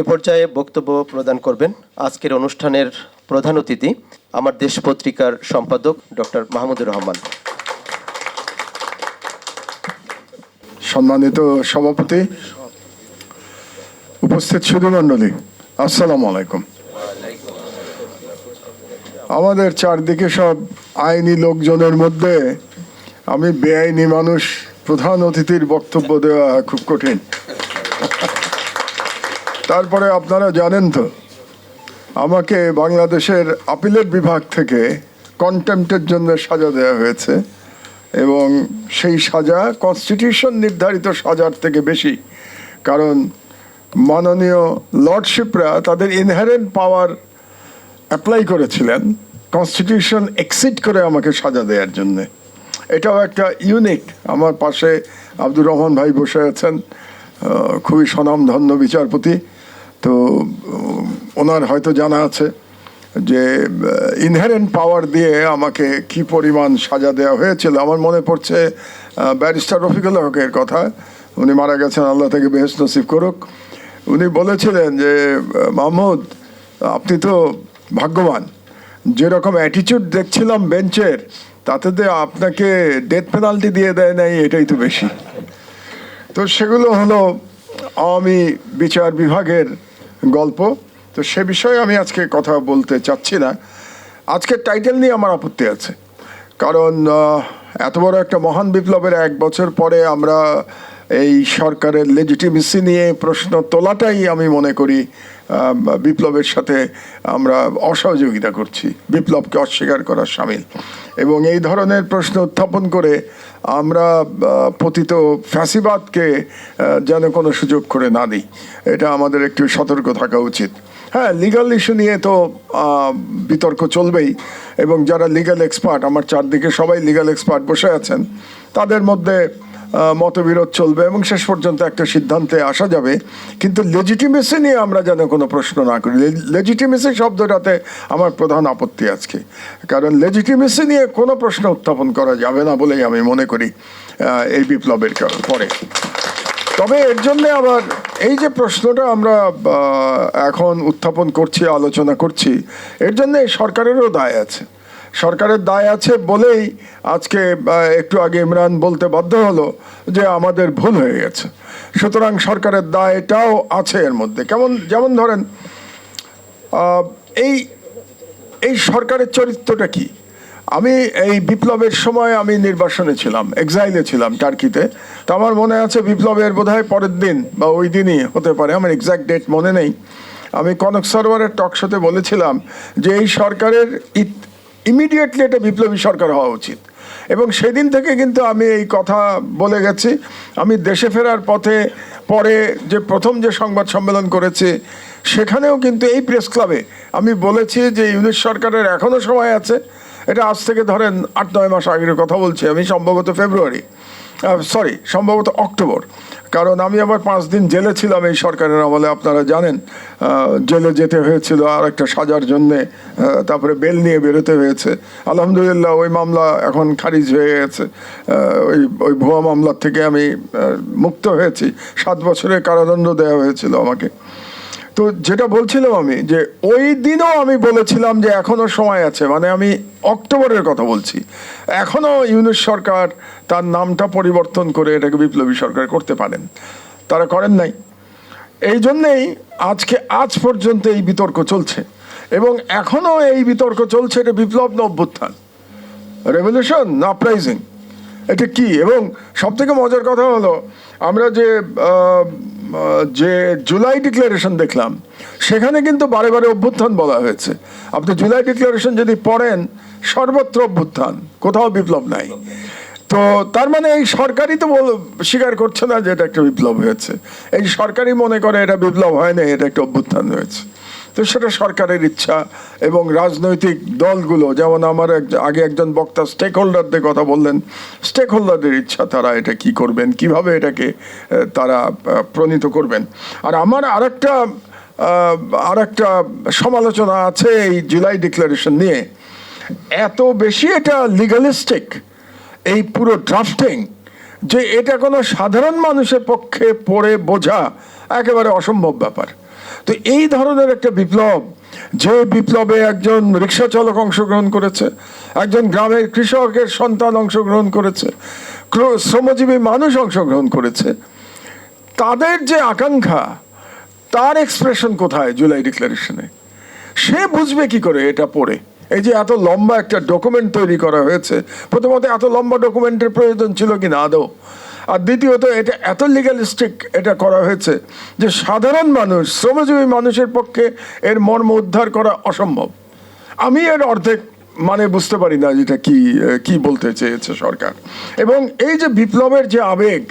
এ পর্যায়ে বক্তব্য প্রদান করবেন আজকের অনুষ্ঠানের প্রধান অতিথি আমার দেশ পত্রিকার সম্পাদক ডক্টর মাহমুদুর রহমান। সম্মানিত সভাপতি, উপস্থিত সুধীমণ্ডলী, আসসালামু আলাইকুম। আমাদের চারদিকে সব আইনি লোকজনের মধ্যে আমি বেআইনি মানুষ, প্রধান অতিথির বক্তব্য দেওয়া খুব কঠিন। তারপরে আপনারা জানেন তো, আমাকে বাংলাদেশের আপিলের বিভাগ থেকে কন্টেম্পটের জন্য সাজা দেওয়া হয়েছে এবং সেই সাজা কনস্টিটিউশন নির্ধারিত সাজার থেকে বেশি। কারণ মাননীয় লর্ডশিপরা তাদের ইনহারেন্ট পাওয়ার অ্যাপ্লাই করেছিলেন কনস্টিটিউশন এক্সিট করে আমাকে সাজা দেওয়ার জন্য। এটাও একটা ইউনিক আমার পাশে আব্দুর রহমান ভাই বসে আছেন খুবই স্বনামধন্য বিচারপতি। তো ওনার হয়তো জানা আছে যে ইনহারেন্ট পাওয়ার দিয়ে আমাকে কি পরিমাণ সাজা দেওয়া হয়েছিল। আমার মনে পড়ছে ব্যারিস্টার রফিকুল হকের কথা। উনি মারা গেছেন, আল্লাহ থেকে বেহেস নসিব করুক। উনি বলেছিলেন যে মাহমুদ, আপনি তো ভাগ্যবান। যেরকম অ্যাটিচিউড দেখছিলাম বেঞ্চের তাতে তো আপনাকে ডেথ পেনাল্টি দিয়ে দেয় নাই, এটাই তো বেশি। তো সেগুলো হলো আওয়ামী বিচার বিভাগের গল্প। তো সে বিষয়ে আমি আজকে কথা বলতে চাচ্ছি না। আজকের টাইটেল নিয়ে আমার আপত্তি আছে। কারণ এত বড় একটা মহান বিপ্লবের এক বছর পরে আমরা এই সরকারের লেজিটিমেসি নিয়ে প্রশ্ন তোলাটাই আমি মনে করি বিপ্লবের সাথে আমরা অসহযোগিতা করছি। বিপ্লবকে অস্বীকার করার সামিল। এবং এই ধরনের প্রশ্ন উত্থাপন করে আমরা পতিত ফ্যাসিবাদকে যেন কোনো সুযোগ করে না দিই। এটা আমাদের একটু সতর্ক থাকা উচিত। হ্যাঁ লিগাল ইস্যু নিয়ে তো বিতর্ক চলবেই। এবং যারা লিগাল এক্সপার্ট আমার চারদিকে সবাই লিগাল এক্সপার্ট বসে আছেন, তাদের মধ্যে মতবিরোধ চলবে এবং শেষ পর্যন্ত একটা সিদ্ধান্তে আসা যাবে। কিন্তু লেজিটিমেসি নিয়ে আমরা যেন কোনো প্রশ্ন না করি। লেজিটিমেসি শব্দটাতে আমার প্রধান আপত্তি আজকে। কারণ লেজিটিমেসি নিয়ে কোনো প্রশ্ন উত্থাপন করা যাবে না বলেই আমি মনে করি এই বিপ্লবের পরে। তবে এর জন্য আবার এই যে প্রশ্নটা আমরা এখন উত্থাপন করছি, আলোচনা করছি, এর জন্য সরকারেরও দায় আছে। সরকারের দায় আছে বলেই আজকে একটু আগে ইমরান বলতে বাধ্য হলো যে আমাদের ভুল হয়ে গেছে। সুতরাং সরকারের দায়টাও আছে এর মধ্যে। কেমন, যেমন ধরেন এই এই সরকারের চরিত্রটা কি? আমি এই বিপ্লবের সময় আমি নির্বাসনে ছিলাম এক্সাইলে ছিলাম টার্কিতে। তো আমার মনে আছে বিপ্লবের বোধহয় পরের দিন বা ওই দিনই হতে পারে, আমার এক্সাক্ট ডেট মনে নেই। আমি কনক সরোয়ারের টক শোতে বলেছিলাম যে এই সরকারের ইমিডিয়েটলি এটা বিপ্লবী সরকার হওয়া উচিত। এবং সেদিন থেকে কিন্তু আমি এই কথা বলে গেছি, আমি দেশে ফেরার পথে পরে যে প্রথম যে সংবাদ সম্মেলন করেছে, সেখানেও কিন্তু এই প্রেস ক্লাবে আমি বলেছি যে ইউনিট সরকারের এখনও সময় আছে। এটা আজ থেকে ধরেন আট, নয় মাস আগের কথা বলছি আমি, সম্ভবত ফেব্রুয়ারি। সরি সম্ভবত অক্টোবর। কারণ আমি আবার পাঁচ দিন জেলে ছিলাম এই সরকারের আমলে, আপনারা জানেন। জেলে যেতে হয়েছিল আর একটা সাজার জন্যে তারপরে বেল নিয়ে বেরোতে হয়েছে। আলহামদুলিল্লাহ, ওই মামলা এখন খারিজ হয়ে গেছে। ওই ওই ভুয়া মামলার থেকে আমি মুক্ত হয়েছি। সাত বছরের কারাদণ্ড দেওয়া হয়েছিল আমাকে। তো যেটা বলছিলাম আমি, যে ওই দিনও আমি বলেছিলাম যে এখনও সময় আছে মানে আমি অক্টোবরের কথা বলছি। এখনও ইউনুস সরকার তার নামটা পরিবর্তন করে এটাকে বিপ্লবী সরকার করতে পারেন। তারা করেন নাই। এই জন্যেই আজকে, আজ পর্যন্ত এই বিতর্ক চলছে। এবং এখনও এই বিতর্ক চলছে, এটা বিপ্লব না অভ্যুত্থান। রেভলিউশন না প্রাইজিং এটা কি? এবং সব থেকে মজার কথা হলো আমরা যে যে জুলাই ডিক্লারেশন দেখলাম, সেখানে কিন্তু বারে বারে অভ্যুত্থান বলা হয়েছে। আপনি জুলাই ডিক্লারেশন যদি পড়েন, সর্বত্র অভ্যুত্থান, কোথাও বিপ্লব নাই। তো তার মানে এই সরকারই তো স্বীকার করছে না যে এটা একটা বিপ্লব হয়েছে। এই সরকারই মনে করে এটা বিপ্লব হয় না এটা একটা অভ্যুত্থান হয়েছে। তো সেটা সরকারের ইচ্ছা এবং রাজনৈতিক দলগুলো, যেমন আমার আগে একজন বক্তা স্টেক হোল্ডারদের কথা বললেন স্টেক হোল্ডারদের ইচ্ছা তারা এটা কি করবেন, কীভাবে এটাকে তারা প্রণীত করবেন। আর আমার আরেকটা আর একটা সমালোচনা আছে এই জুলাই ডিক্লারেশন নিয়ে। এত বেশি এটা লিগালিস্টিক এই পুরো ড্রাফটিং যে এটা কোনো সাধারণ মানুষের পক্ষে পড়ে বোঝা একেবারে অসম্ভব ব্যাপার। তো এই ধরনের একটা বিপ্লব, যে বিপ্লবে একজন রিক্সা চালক অংশগ্রহণ করেছে, একজন গ্রামের কৃষকের সন্তান অংশগ্রহণ করেছে, ক্র- শ্রমজীবী মানুষ অংশগ্রহণ করেছে, তাদের যে আকাঙ্ক্ষা, তার এক্সপ্রেশন কোথায় জুলাই ডিক্লারেশনে সে বুঝবে কি করে এটা পড়ে? এই যে এত লম্বা একটা ডকুমেন্ট তৈরি করা হয়েছে, প্রথমত এত লম্বা ডকুমেন্টের প্রয়োজন ছিল কি না, আদৌ? আর দ্বিতীয়ত, এটা এত লিগালিস্টিক এটা করা হয়েছে যে সাধারণ মানুষ, শ্রমজীবী মানুষের পক্ষে এর মর্ম উদ্ধার করা অসম্ভব। আমি এর অর্ধেক মানে বুঝতে পারি না যেটা কি কি বলতে চেয়েছে সরকার। এবং এই যে বিপ্লবের যে আবেগ,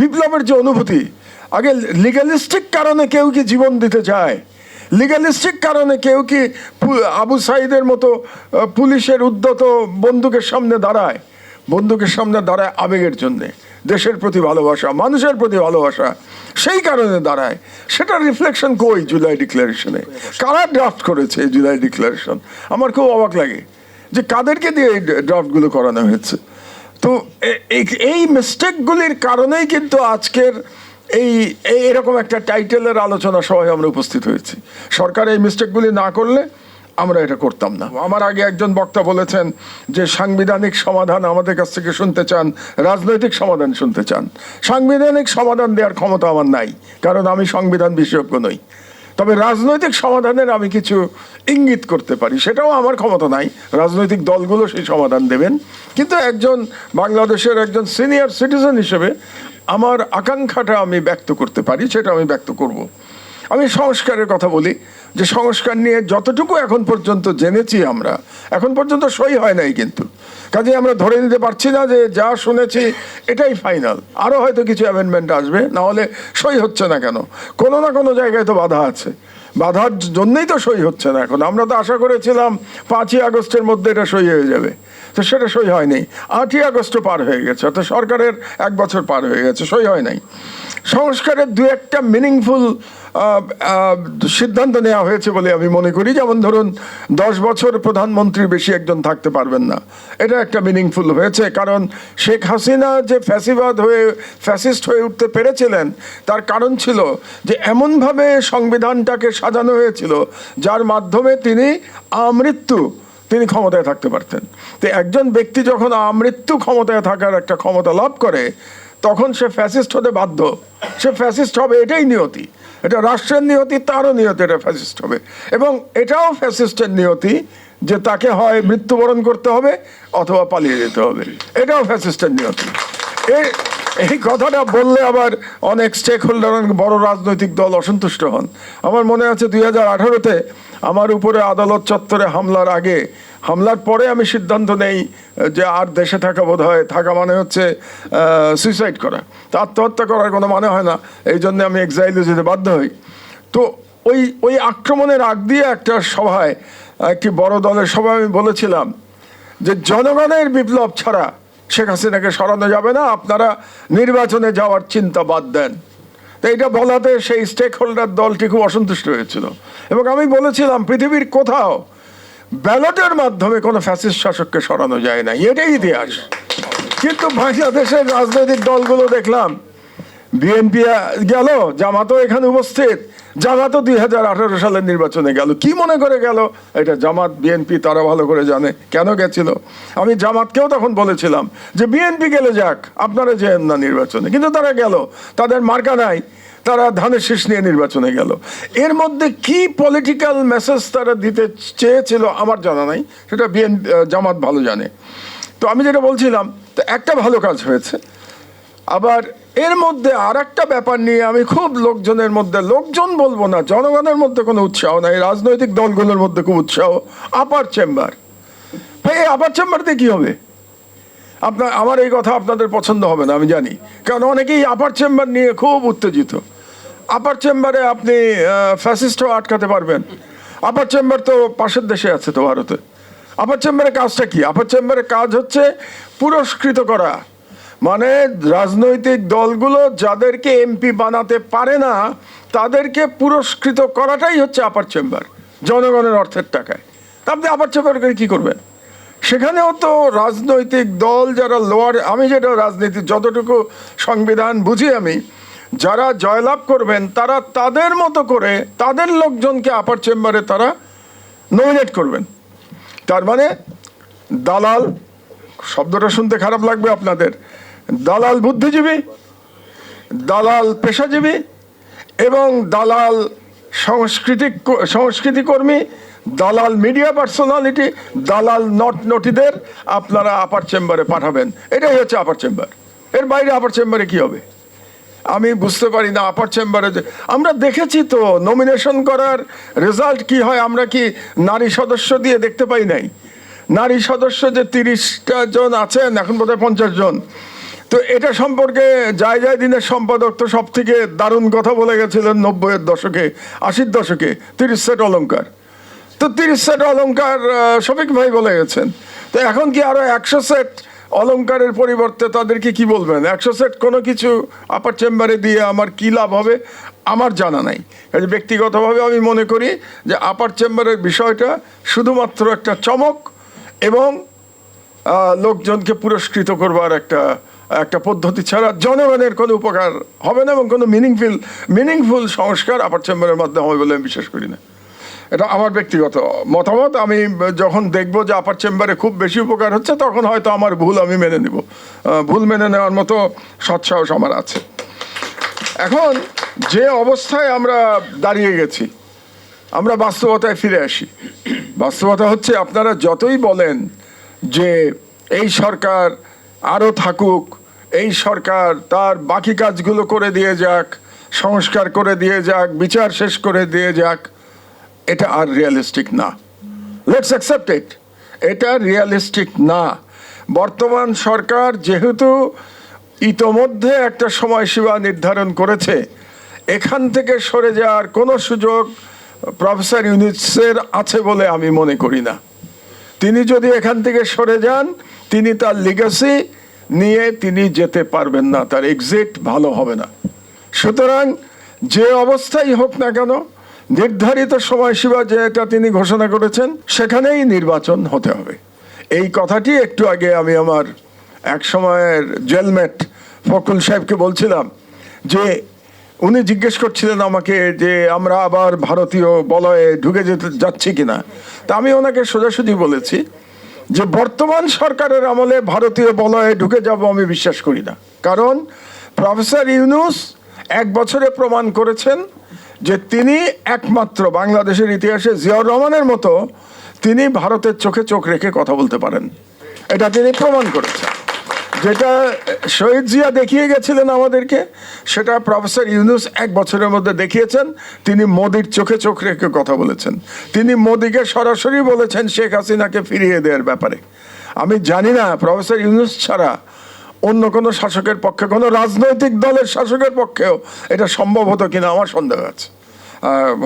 বিপ্লবের যে অনুভূতি, আগে লিগালিস্টিক কারণে কেউ কি জীবন দিতে চায়? লিগালিস্টিক কারণে কেউ কি আবু সাইদের মতো পুলিশের উদ্যত বন্দুকের সামনে দাঁড়ায়? বন্দুকের সামনে দাঁড়ায় আবেগের জন্যে। দেশের প্রতি ভালোবাসা, মানুষের প্রতি ভালোবাসা, সেই কারণে দাঁড়ায়। সেটা রিফ্লেকশন কই জুলাই ডিক্লারেশনে কারা ড্রাফট করেছে এই জুলাই ডিক্লারেশন আমার খুব অবাক লাগে যে কাদেরকে দিয়ে এই ড্রাফটগুলো করানো হয়েছে? তো এই- মিস্টেকগুলির কারণেই কিন্তু আজকের এই এই এরকম একটা টাইটেলের আলোচনা সবাই আমরা উপস্থিত হয়েছি। সরকার এই মিস্টেকগুলি না করলে আমরা এটা করতাম না। আমার আগে একজন বক্তা বলেছেন যে সাংবিধানিক সমাধান আমাদের কাছ থেকে শুনতে চান, রাজনৈতিক সমাধান শুনতে চান। সাংবিধানিক সমাধান দেওয়ার ক্ষমতা আমার নাই, কারণ আমি সংবিধান বিশেষজ্ঞ নই। তবে রাজনৈতিক সমাধানের আমি কিছু ইঙ্গিত করতে পারি, সেটাও আমার ক্ষমতা নাই। রাজনৈতিক দলগুলো সেই সমাধান দেবেন। কিন্তু একজন বাংলাদেশের একজন সিনিয়র সিটিজেন হিসেবে আমার আকাঙ্ক্ষাটা আমি ব্যক্ত করতে পারি, সেটা আমি ব্যক্ত করব। আমি সংস্কারের কথা বলি। যে সংস্কার নিয়ে যতটুকু এখন পর্যন্ত জেনেছি আমরা, এখন পর্যন্ত সই হয় নাই কিন্তু। কাজে আমরা ধরে নিতে পারছি না যে যা শুনেছি, এটাই ফাইনাল। আরও হয়তো কিছু অ্যামেন্ডমেন্ট আসবে না হলে সই হচ্ছে না কেন? কোনো না কোনো জায়গায় তো বাধা আছে। বাধার জন্যই তো সই হচ্ছে না এখন। আমরা তো আশা করেছিলাম পাঁচই আগস্টের মধ্যে এটা সই হয়ে যাবে। তো সেটা সই হয়নি। আটই আগস্ট পার হয়ে গেছে, অর্থাৎ সরকারের এক বছর পার হয়ে গেছে, সই হয় নাই। সংস্কারের দু একটা মিনিংফুল সিদ্ধান্ত নেওয়া হয়েছে বলে আমি মনে করি। যেমন ধরুন, দশ বছর প্রধানমন্ত্রী বেশি একজন থাকতে পারবেন না। এটা একটা মিনিংফুল হয়েছে, কারণ শেখ হাসিনা যে ফ্যাসিবাদ হয়ে, ফ্যাসিস্ট হয়ে উঠতে পেরেছিলেন, তার কারণ ছিল যে এমনভাবে সংবিধানটাকে সাজানো হয়েছিল, যার মাধ্যমে তিনি আমৃত্যু, তিনি ক্ষমতায় থাকতে পারতেন। তো একজন ব্যক্তি যখন আমৃত্যু ক্ষমতায় থাকার একটা ক্ষমতা লাভ করে তখন সে ফ্যাসিস্ট হতে বাধ্য। সে ফ্যাসিস্ট হবে এটাই নিয়তি। এটা রাষ্ট্রের নিয়তি, তারও নিয়তি এটা ফ্যাসিস্ট হবে। এবং এটাও ফ্যাসিস্টের নিয়তি যে তাকে হয় মৃত্যুবরণ করতে হবে অথবা পালিয়ে যেতে হবে। এটাও ফ্যাসিস্টের নিয়তি। এই এই কথাটা বললে আবার অনেক স্টেক হোল্ডার অনেক বড় রাজনৈতিক দল অসন্তুষ্ট হন। আমার মনে আছে দুই হাজার আঠারোতে আমার উপরে আদালত চত্বরে হামলার আগে হামলার পরে আমি সিদ্ধান্ত নেই যে আর দেশে থাকা বোধ হয় থাকা মানে হচ্ছে সুইসাইড করা। তো আত্মহত্যা করার কোনো মানে হয় না, এই জন্য আমি এক্সাইলে যেতে বাধ্য হই। তো ওই ওই আক্রমণের আগ দিয়ে একটা সভায়, একটি বড় দলের সভায় আমি বলেছিলাম যে জনগণের বিপ্লব ছাড়া শেখ হাসিনাকে সরানো যাবে না, আপনারা নির্বাচনে যাওয়ার চিন্তা বাদ দেন। তো এটা বলাতে সেই স্টেক হোল্ডার দলটি খুব অসন্তুষ্ট হয়েছিল। এবং আমি বলেছিলাম, পৃথিবীর কোথাও ব্যালটের মাধ্যমে কোনো ফ্যাসিস্ট শাসককে সরানো যায় না, এটাই ইতিহাস। কিন্তু বাংলাদেশের রাজনৈতিক দলগুলো দেখলাম বিএনপি গেল, জামাতও এখানে উপস্থিত। জামাতও দুই হাজার আঠারো সালের নির্বাচনে গেল। কি মনে করে গেল? এটা জামাত, বিএনপি, তারা ভালো করে জানে। কেন গেছিল? আমি জামাতকেও তখন বলেছিলাম যে বিএনপি গেলে যাক, আপনারা যেন না নির্বাচনে। কিন্তু তারা গেল। তাদের মার্কা নাই। তারা ধানের শীষ নিয়ে নির্বাচনে গেল। এর মধ্যে কি পলিটিক্যাল মেসেজ তারা দিতে চেয়েছিল আমার জানা নাই। সেটা বিএনপি জামাত ভালো জানে। তো আমি যেটা বলছিলাম, তো একটা ভালো কাজ হয়েছে। আবার এর মধ্যে আর একটা ব্যাপার নিয়ে আমি খুব লোকজনের মধ্যে, লোকজন বলব না, জনগণের মধ্যে কোনো উৎসাহ নাই, রাজনৈতিক দলগুলোর মধ্যে খুব উৎসাহ। Upper chamber. ভাই, এই আপার চেম্বারতে কি হবে? আপনার, আমার এই কথা আপনাদের পছন্দ হবে না, আমি জানি। কারণ অনেকেই আপার চেম্বার নিয়ে খুব উত্তেজিত। আপার চেম্বারে আপনি ফ্যাসিস্টও আটকাতে পারবেন। আপার চেম্বার তো পাশের দেশে আছে তো ভারতে। আপার চেম্বারের কাজটা কি? আপার চেম্বারের কাজ হচ্ছে পুরস্কৃত করা। মানে রাজনৈতিক দলগুলো যাদেরকে এমপি বানাতে পারে না, তাদেরকে পুরস্কৃত করাটাই হচ্ছে আপার চেম্বার জনগণের অর্থের টাকায়। আপনি আপার চেম্বার করে কী করবেন? সেখানেও তো রাজনৈতিক দল যারা লোয়ার আমি যেটা রাজনীতি যতটুকু সংবিধান বুঝি আমি, যারা জয়লাভ করবেন, তারা তাদের মতো করে তাদের লোকজনকে আপার চেম্বারে তারা নমিনেট করবেন। তার মানে দালাল, শব্দটা শুনতে খারাপ লাগবে আপনাদের দালাল বুদ্ধিজীবী, দালাল পেশাজীবী এবং দালাল সাংস্কৃতিক সংস্কৃতি কর্মী, দালাল মিডিয়া পার্সোনালিটি, দালাল নট নটিদের আপনারা আপার চেম্বারে পাঠাবেন। এটাই হচ্ছে আপার চেম্বার এর বাইরে আপার চেম্বারে কি হবে? আমি বুঝতে পারি না আপার চেম্বারে আমরা দেখেছি তো নমিনেশন করার রেজাল্ট কি হয়, আমরা কি নারী সদস্য দিয়ে দেখতে পাই নাই? নারী সদস্য যে তিরিশটা জন আছেন, এখন বোধহয় পঞ্চাশ জন। তো এটা সম্পর্কে যায় যায় দিনের সম্পাদক তো সব থেকে দারুণ কথা বলে গেছিলেন নব্বইয়ের দশকে, আশির দশকে, তিরিশ সেট অলঙ্কার তো তিরিশ সেট অলঙ্কার শফিক ভাই বলে গেছেন। তো এখন কি আরও একশো সেট অলঙ্কারের পরিবর্তে তাদেরকে কি বলবেন? একশো সেট কোনো কিছু আপার চেম্বারে দিয়ে আমার কি লাভ হবে? আমার জানা নাই। ব্যক্তিগতভাবে আমি মনে করি যে আপার চেম্বারের বিষয়টা শুধুমাত্র একটা চমক এবং লোকজনকে পুরস্কৃত করবার একটা একটা পদ্ধতি ছাড়া জনগণের কোনো উপকার হবে না এবং কোনো মিনিংফুল মিনিংফুল সংস্কার আপার চেম্বারের মাধ্যমে হবে বলে আমি বিশ্বাস করি না। এটা আমার ব্যক্তিগত মতামত। আমি যখন দেখব যে আপার চেম্বারে খুব বেশি উপকার হচ্ছে, তখন হয়তো আমার ভুল আমি মেনে নিব। ভুল মেনে নেওয়ার মতো সৎসাহস আমার আছে। এখন যে অবস্থায় আমরা দাঁড়িয়ে গেছি, আমরা বাস্তবতায় ফিরে আসি। বাস্তবতা হচ্ছে আপনারা যতই বলেন যে এই সরকার আরও থাকুক। এই সরকার তার বাকি কাজগুলো করে দিয়ে যাক, সংস্কার করে দিয়ে যাক, বিচার শেষ করে দিয়ে যাক। এটা আর রিয়েলিস্টিক না। লেটস অ্যাকসেপ্ট ইট এটা রিয়েলিস্টিক না। বর্তমান সরকার যেহেতু ইতোমধ্যে একটা সময়সীমা নির্ধারণ করেছে, এখান থেকে সরে যাওয়ার কোনো সুযোগ প্রফেসর ইউনিটসের আছে বলে আমি মনে করি না। তিনি যদি এখান থেকে সরে যান, তিনি তার লিগাসি নিয়ে তিনি যেতে পারবেন না, তার এক্সিট ভালো হবে না। সুতরাং যে অবস্থাই হোক না কেন, নির্ধারিত সময়সীমা যেটা তিনি ঘোষণা করেছেন, সেখানেই নির্বাচন হতে হবে। এই কথাটি একটু আগে আমি আমার এক সময়ের জেলমেট ফকুল সাহেবকে বলছিলাম যে, উনি জিজ্ঞেস করছিলেন আমাকে যে, আমরা আবার ভারতীয় বলয়ে ঢুকে যেতে যাচ্ছি কিনা। তা আমি ওনাকে সোজাসুজি বলেছি যে বর্তমান সরকারের আমলে ভারতীয় বলয়ে ঢুকে যাব আমি বিশ্বাস করি না। কারণ প্রফেসর ইউনুস এক বছরে প্রমাণ করেছেন যে তিনি একমাত্র বাংলাদেশের ইতিহাসে জিয়াউর রহমানের মতো তিনি ভারতের চোখে চোখ রেখে কথা বলতে পারেন। এটা তিনি প্রমাণ করেছেন। যেটা শহীদ জিয়া দেখিয়ে গেছিলেন আমাদেরকে, সেটা প্রফেসর ইউনুস এক বছরের মধ্যে দেখিয়েছেন। তিনি মোদির চোখে চোখ রেখে কথা বলেছেন। তিনি মোদিকে সরাসরি বলেছেন শেখ হাসিনাকে ফিরিয়ে দেওয়ার ব্যাপারে। আমি জানি না, প্রফেসর ইউনুস ছাড়া অন্য কোনো শাসকের পক্ষে, কোনো রাজনৈতিক দলের শাসকের পক্ষেও এটা সম্ভব হতো কিনা আমার সন্দেহ আছে।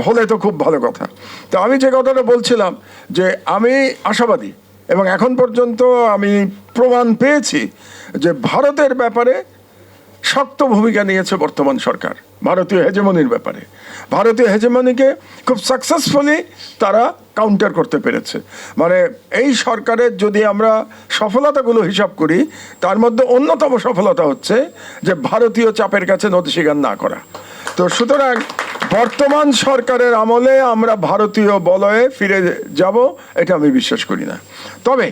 হলে তো খুব ভালো কথা। তো আমি যে কথাটা বলছিলাম যে আমি আশাবাদী এবং এখন পর্যন্ত আমি প্রমাণ পেয়েছি যে ভারতের ব্যাপারে শক্ত ভূমিকা নিয়েছে বর্তমান সরকার, ভারতীয় হেজেমনির ব্যাপারে। ভারতীয় হেজেমনিকে খুব সাকসেসফুলি তারা কাউন্টার করতে পেরেছে। মানে এই সরকারের যদি আমরা সফলতাগুলো হিসাব করি, তার মধ্যে অন্যতম সফলতা হচ্ছে যে ভারতীয় চাপের কাছে নথি স্বীকার না করা। তো সুতরাং বর্তমান সরকারের আমলে আমরা ভারতীয় বলয়ে ফিরে যাব, এটা আমি বিশ্বাস করি না। তবে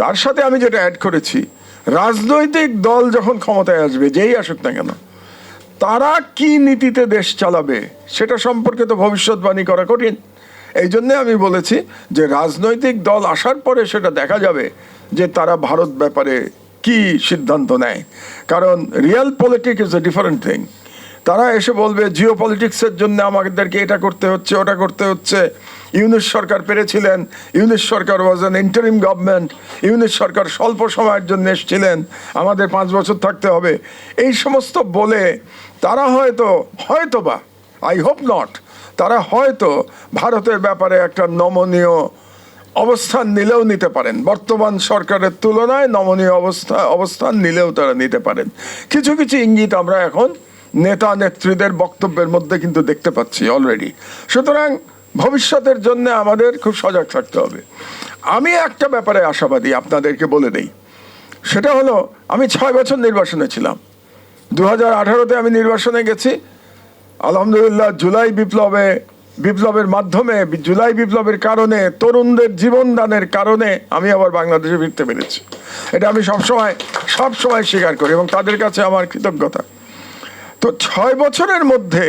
তার সাথে আমি যেটা অ্যাড করেছি, রাজনৈতিক দল যখন ক্ষমতায় আসবে, যেই আসুক না কেন, তারা কি নীতিতে দেশ চালাবে, সেটা সম্পর্কে তো ভবিষ্যৎবাণী করা কঠিন। এই জন্যে আমি বলেছি যে রাজনৈতিক দল আসার পরে সেটা দেখা যাবে যে তারা ভারত ব্যাপারে কি সিদ্ধান্ত নেয়। কারণ realpolitik is a different thing তারা এসে বলবে জিও পলিটিক্সের জন্য আমাদেরকে এটা করতে হচ্ছে, ওটা করতে হচ্ছে। ইউনিশ সরকার পেরেছিলেন Yunus sarkar was an interim government Yunus সরকার স্বল্প সময়ের জন্য এসেছিলেন, আমাদের পাঁচ বছর থাকতে হবে। এই সমস্ত বলে তারা হয়তো হয়তো বা আই হোপ নট তারা হয়তো ভারতের ব্যাপারে একটা নমনীয় অবস্থান নিলেও নিতে পারেন। বর্তমান সরকারের তুলনায় নমনীয় অবস্থা, অবস্থান নিলেও তারা নিতে পারেন। কিছু কিছু ইঙ্গিত আমরা এখন নেতা নেত্রীদের বক্তব্যের মধ্যে কিন্তু দেখতে পাচ্ছি অলরেডি সুতরাং ভবিষ্যতের জন্য আমাদের খুব সজাগ থাকতে হবে। আমি একটা ব্যাপারে আশাবাদী আপনাদেরকে বলে দেই। সেটা হলো, আমি ছয় বছর নির্বাসনে ছিলাম। দু হাজার আঠারোতে আমি নির্বাসনে গেছি। আলহামদুলিল্লাহ, জুলাই বিপ্লবে, বিপ্লবের মাধ্যমে, জুলাই বিপ্লবের কারণে, তরুণদের জীবন দানের কারণে আমি আবার বাংলাদেশে ফিরতে পেরেছি। এটা আমি সবসময় সবসময় স্বীকার করি এবং তাদের কাছে আমার কৃতজ্ঞতা। তো ছয় বছরের মধ্যে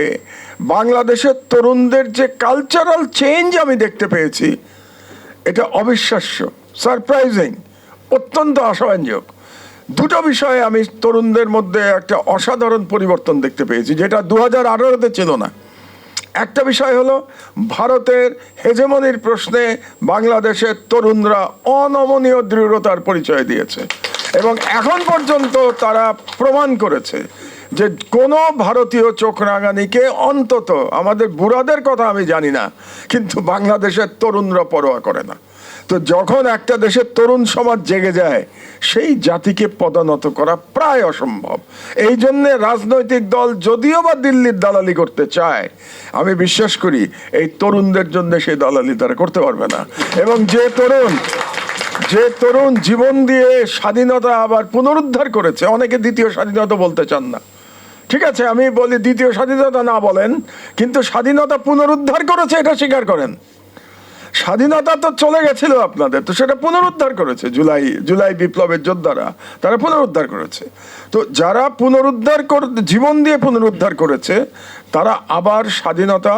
বাংলাদেশের তরুণদের যে কালচারাল চেঞ্জ আমি দেখতে পেয়েছি, এটা অবিশ্বাস্য সারপ্রাইজিং অত্যন্ত আশাব্যঞ্জক। দুটো বিষয়ে আমি তরুণদের মধ্যে একটা অসাধারণ পরিবর্তন দেখতে পেয়েছি, যেটা দু হাজার আঠারোতে ছিল না। একটা বিষয় হলো, ভারতের হেজেমনির প্রশ্নে বাংলাদেশের তরুণরা অনমনীয় দৃঢ়তার পরিচয় দিয়েছে। এবং এখন পর্যন্ত তারা প্রমাণ করেছে যে কোনো ভারতীয় চোখ রাঙানিকে অন্তত আমাদের বুড়াদের কথা আমি জানি না, কিন্তু বাংলাদেশের তরুণরা পরোয়া করে না। তো যখন একটা দেশের তরুণ সমাজ জেগে যায়, সেই জাতিকে পদানত করা প্রায় অসম্ভব। এই জন্য রাজনৈতিক দল যদিও বা দিল্লির দালালি করতে চায়, আমি বিশ্বাস করি এই তরুণদের জন্য সেই দালালি তারা করতে পারবে না। এবং যে তরুণ যে তরুণ জীবন দিয়ে স্বাধীনতা আবার পুনরুদ্ধার করেছে, অনেকে দ্বিতীয় স্বাধীনতা বলতে চান না। ঠিক আছে, আমি বলি দ্বিতীয় স্বাধীনতা না বলেন, কিন্তু স্বাধীনতা পুনরুদ্ধার করেছে, এটা স্বীকার করেন। স্বাধীনতা তো চলে গেছিল আপনাদের, তো সেটা পুনরুদ্ধার করেছে, জুলাই জুলাই বিপ্লবের যোদ্ধারা, তারা পুনরুদ্ধার করেছে। তো যারা পুনরুদ্ধার কর, জীবন দিয়ে পুনরুদ্ধার করেছে, তারা আবার স্বাধীনতা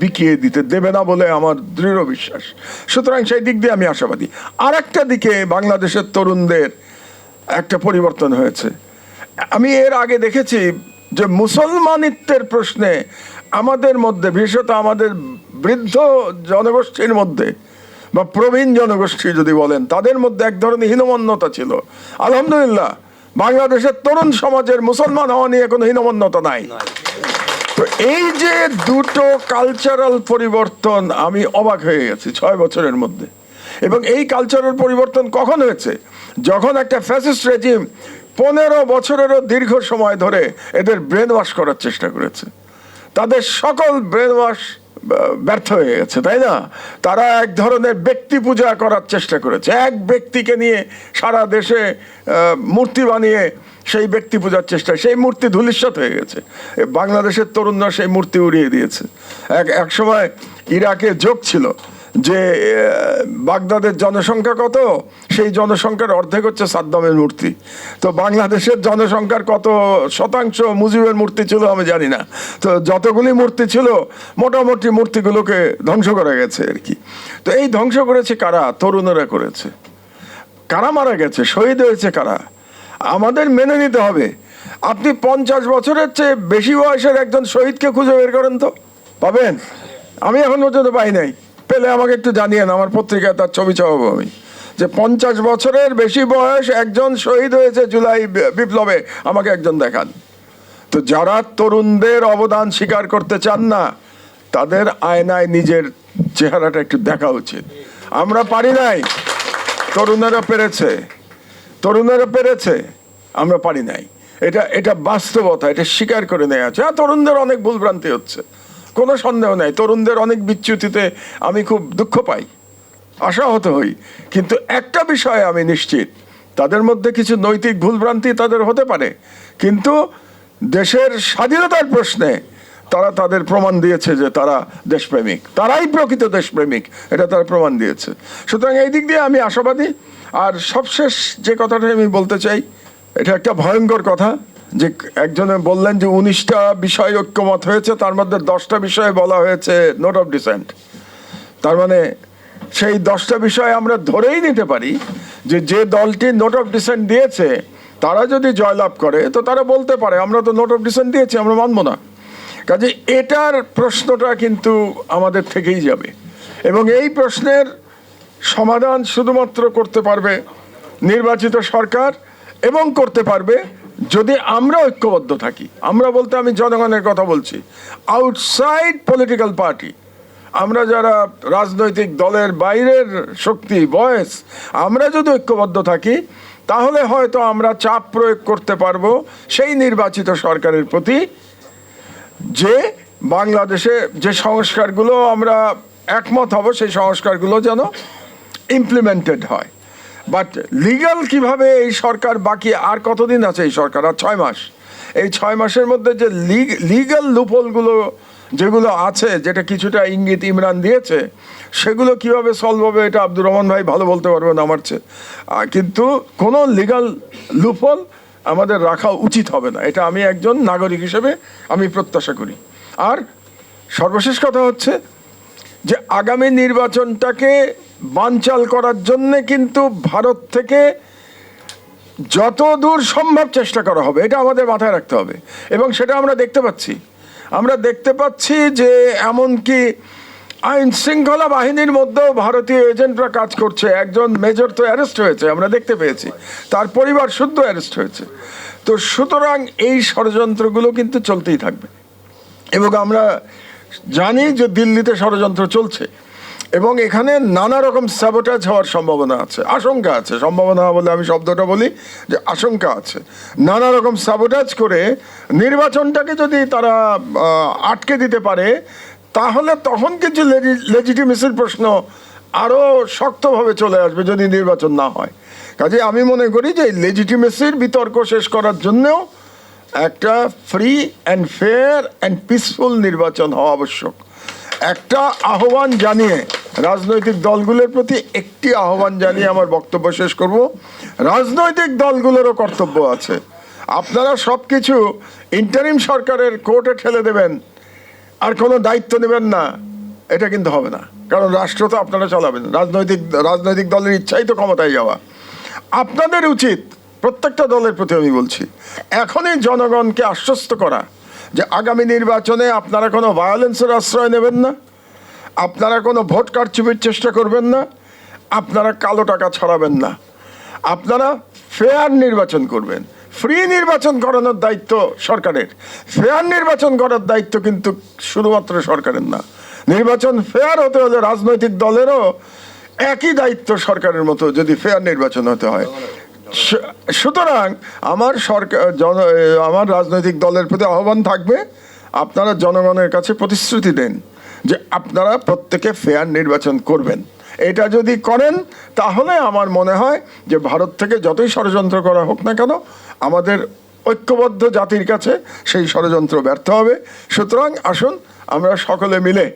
বিকিয়ে দিতে দেবে না বলে আমার দৃঢ় বিশ্বাস। সুতরাং সেই দিক দিয়ে আমি আশাবাদী। আর একটা দিকে বাংলাদেশের তরুণদের একটা পরিবর্তন হয়েছে। আমি এর আগে দেখেছি যে মুসলমানিত্বের প্রশ্নে আমাদের মধ্যে, বিশেষত আমাদের বৃদ্ধ জনগোষ্ঠীর মধ্যে বা প্রবীণ জনগোষ্ঠী যদি বলেন, তাদের মধ্যে এক ধরনের হীনমন্যতা ছিল। আলহামদুলিল্লাহ, বাংলাদেশের তরুণ সমাজের মুসলমান হওয়া নিয়ে কোনো হীনমন্যতা নাই। তো এই যে দুটো কালচারাল পরিবর্তন আমি অবাক হয়ে গেছি ছয় বছরের মধ্যে। এবং এই কালচারাল পরিবর্তন কখন হয়েছে? যখন একটা ফ্যাসিস্ট রেজিম পনেরো বছরেরও দীর্ঘ সময় ধরে এদের ব্রেন ওয়াশ করার চেষ্টা করেছে। তাদের সকল ব্রেন ওয়াশ ব্যর্থ হয়ে গেছে, তাই না? তারা এক ধরনের ব্যক্তি পূজা করার চেষ্টা করেছে। এক ব্যক্তিকে নিয়ে সারা দেশে মূর্তি বানিয়ে সেই ব্যক্তি পূজার চেষ্টা সেই মূর্তি ধুলিস্বাত হয়ে গেছে। বাংলাদেশের তরুণরা সেই মূর্তি উড়িয়ে দিয়েছে। এক এক সময় ইরাকে যোগ ছিল। যে বাগদাদের জনসংখ্যা কত? সেই জনসংখ্যার অর্ধেক হচ্ছে সাদ্দামের মূর্তি। তো বাংলাদেশের জনসংখ্যার কত শতাংশ মুজিবের মূর্তি ছিল আমি জানি না। তো যতগুলি মূর্তি ছিল, মোটামুটি মূর্তিগুলোকে ধ্বংস করা গেছে আর কি। তো এই ধ্বংস করেছে কারা? তরুণেরা করেছে। কারা মারা গেছে? শহীদ হয়েছে কারা? আমাদের মেনে নিতে হবে। আপনি পঞ্চাশ বছরের চেয়ে বেশি বয়সের একজন শহীদকে খুঁজে বের করেন তো। পাবেন? আমি এখন পর্যন্ত পাই নাই। পেলে আমাকে একটু জানিয়েন আমার পত্রিকায় তার ছবি চাওয়াবো আমি। যে পঞ্চাশ বছরের বেশি বয়স একজন শহীদ হয়েছে জুলাই বিপ্লবে, আমাকে একজন দেখান। তো যারা তরুণদের অবদান স্বীকার করতে চান না, তাদের আয়নায় নিজের চেহারাটা একটু দেখা উচিত। আমরা পারি নাই, তরুণেরা পেরেছে। তরুণেরা পেরেছে, আমরা পারি নাই। এটা এটা বাস্তবতা, এটা স্বীকার করে নেওয়া আছে। হ্যাঁ তরুণদের অনেক ভুলভ্রান্তি হচ্ছে। কোনো সন্দেহ নাই। তরুণদের অনেক বিচ্যুতিতে আমি খুব দুঃখ পাই। আশাহত হই। কিন্তু একটা বিষয়ে আমি নিশ্চিত, তাদের মধ্যে কিছু নৈতিক ভুলভ্রান্তি তাদের হতে পারে। কিন্তু দেশের স্বাধীনতার প্রশ্নে তারা তাদের প্রমাণ দিয়েছে যে তারা দেশপ্রেমিক। তারাই প্রকৃত দেশপ্রেমিক, এটা তারা প্রমাণ দিয়েছে। সুতরাং এই দিক দিয়ে আমি আশাবাদী। আর সবশেষ যে কথাটা আমি বলতে চাই, এটা একটা ভয়ঙ্কর কথা। যে একজনে বললেন যে উনিশটা বিষয় ঐক্যমত হয়েছে, তার মধ্যে দশটা বিষয়ে বলা হয়েছে নোট অফ ডিসেন্ট। তার মানে সেই দশটা বিষয় আমরা ধরেই নিতে পারি যে যে দলটি নোট অফ ডিসেন্ট দিয়েছে, তারা যদি জয়লাভ করে, তো তারা বলতে পারে, আমরা তো নোট অফ ডিসেন্ট দিয়েছি, আমরা মানবো না। কাজে এটার প্রশ্নটা কিন্তু আমাদের থেকেই যাবে। এবং এই প্রশ্নের সমাধান শুধুমাত্র করতে পারবে নির্বাচিত সরকার এবং করতে পারবে যদি আমরা ঐক্যবদ্ধ থাকি, আমরা বলতে আমি জনগণের কথা বলছি আউটসাইড পলিটিক্যাল পার্টি আমরা যারা রাজনৈতিক দলের বাইরের শক্তি বয়স আমরা যদি ঐক্যবদ্ধ থাকি, তাহলে হয়তো আমরা চাপ প্রয়োগ করতে পারব সেই নির্বাচিত সরকারের প্রতি যে বাংলাদেশে যে সংস্কারগুলো আমরা একমত হব, সেই সংস্কারগুলো যেন ইমপ্লিমেন্টেড হয়। বাট লিগাল কীভাবে এই সরকার বাকি আর কতদিন আছে এই সরকার? আর ছয় মাস। এই ছয় মাসের মধ্যে যে লিগাল লুপোলগুলো যেগুলো আছে, যেটা কিছুটা ইঙ্গিত ইমরান দিয়েছে, সেগুলো কীভাবে সলভ হবে এটা আব্দুর রহমান ভাই ভালো বলতে পারবেন আমার চেয়ে। কিন্তু কোনো লিগাল লুপল আমাদের রাখা উচিত হবে না। এটা আমি একজন নাগরিক হিসেবে আমি প্রত্যাশা করি। আর সর্বশেষ কথা হচ্ছে যে আগামী নির্বাচনটাকে বানচাল করার জন্য কিন্তু ভারত থেকে যত দূর সম্ভব চেষ্টা করা হবে, এটা আমাদের মাথায় রাখতে হবে। এবং সেটা আমরা দেখতে পাচ্ছি। আমরা দেখতে পাচ্ছি যে এমনকি আইন শৃঙ্খলা বাহিনীর মধ্যেও ভারতীয় এজেন্টরা কাজ করছে। একজন মেজর তো অ্যারেস্ট হয়েছে, আমরা দেখতে পেয়েছি। তার পরিবার শুদ্ধ অ্যারেস্ট হয়েছে। তো সুতরাং এই ষড়যন্ত্রগুলো কিন্তু চলতেই থাকবে। এবং আমরা জানি যে দিল্লিতে ষড়যন্ত্র চলছে। এবং এখানে নানা রকম স্যাবোটাজ হওয়ার সম্ভাবনা আছে, আশঙ্কা আছে। সম্ভাবনা বলে আমি শব্দটা বলি যে আশঙ্কা আছে। নানা রকম স্যাবোটাজ করে নির্বাচনটাকে যদি তারা আটকে দিতে পারে, তাহলে তখন কিছু লেজিটিমেসির প্রশ্ন আরও শক্তভাবে চলে আসবে যদি নির্বাচন না হয়। কাজে আমি মনে করি যে লেজিটিমেসির বিতর্ক শেষ করার জন্যও একটা free and fair and peaceful নির্বাচন হওয়া আবশ্যক। একটা আহ্বান জানিয়ে রাজনৈতিক দলগুলোর প্রতি একটি আহ্বান জানিয়ে আমার বক্তব্য শেষ করব। রাজনৈতিক দলগুলোরও কর্তব্য আছে। আপনারা সব কিছু ইন্টারিম সরকারের কোর্টে ঠেলে দেবেন। আর কোনো দায়িত্ব নেবেন না। এটা কিন্তু হবে না। কারণ রাষ্ট্র তো আপনারা চালাবেন। রাজনৈতিক রাজনৈতিক দলের ইচ্ছাই তো ক্ষমতায় যাওয়া। আপনাদের উচিত প্রত্যেকটা দলের প্রতি আমি বলছি, এখনই জনগণকে আশ্বস্ত করা। যে আগামী নির্বাচনে আপনারা কোনো ভায়োলেন্সের আশ্রয় নেবেন না, আপনারা কোনো ভোট কারচুপির চেষ্টা করবেন না, আপনারা কালো টাকা ছড়াবেন না। আপনারা ফেয়ার নির্বাচন করবেন। ফ্রি নির্বাচন করানোর দায়িত্ব সরকারের। ফেয়ার নির্বাচন করার দায়িত্ব কিন্তু শুধুমাত্র সরকারের না। নির্বাচন ফেয়ার হতে হলে রাজনৈতিক দলেরও একই দায়িত্ব সরকারের মতো যদি ফেয়ার নির্বাচন হতে হয়। সুতরাং আমার সরকার আমার রাজনৈতিক দলের প্রতি আহ্বান থাকবে, আপনারা জনগণের কাছে প্রতিশ্রুতি দেন যে আপনারা প্রত্যেকে ফেয়ার নির্বাচন করবেন। এটা যদি করেন, তাহলে আমার মনে হয় যে ভারত থেকে যতই ষড়যন্ত্র করা হোক না কেন, আমাদের ঐক্যবদ্ধ জাতির কাছে সেই ষড়যন্ত্র ব্যর্থ হবে। সুতরাং আসুন, আমরা সকলে মিলে,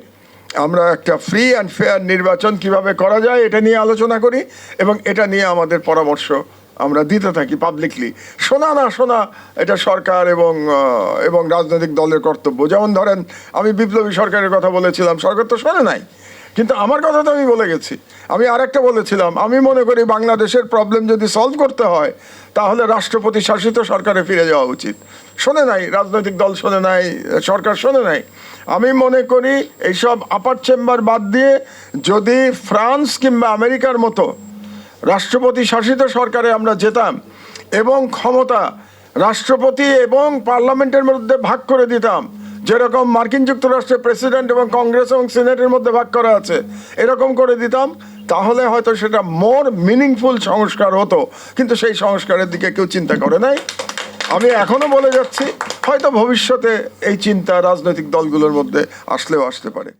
আমরা একটা ফ্রি অ্যান্ড ফেয়ার নির্বাচন কীভাবে করা যায়, এটা নিয়ে আলোচনা করি এবং এটা নিয়ে আমাদের পরামর্শ আমরা দিতে থাকি পাবলিকলি শোনা না শোনা, এটা সরকার এবং এবং রাজনৈতিক দলের কর্তব্য। যেমন ধরেন, আমি বিপ্লবী সরকারের কথা বলেছিলাম, সরকার তো শোনে নাই। কিন্তু আমার কথা তো আমি বলে গেছি। আমি আরেকটা বলেছিলাম, আমি মনে করি বাংলাদেশের প্রবলেম যদি সলভ করতে হয়, তাহলে রাষ্ট্রপতি শাসিত সরকারে ফিরে যাওয়া উচিত। শোনে নাই, রাজনৈতিক দল শোনে নাই, সরকার শোনে নাই। আমি মনে করি এইসব আপার চেম্বার বাদ দিয়ে যদি ফ্রান্স কিংবা আমেরিকার মতো রাষ্ট্রপতি শাসিত সরকারে আমরা যেতাম এবং ক্ষমতা রাষ্ট্রপতি এবং পার্লামেন্টের মধ্যে ভাগ করে দিতাম। যেরকম মার্কিন যুক্তরাষ্ট্রের প্রেসিডেন্ট এবং কংগ্রেস এবং সিনেটের মধ্যে ভাগ করা আছে, এরকম করে দিতাম। তাহলে হয়তো সেটা মোর মিনিংফুল সংস্কার হতো, কিন্তু সেই সংস্কারের দিকে কেউ চিন্তা করে নাই। আমি এখনও বলে যাচ্ছি, হয়তো ভবিষ্যতে এই চিন্তা রাজনৈতিক দলগুলোর মধ্যে আসলেও আসতে পারে।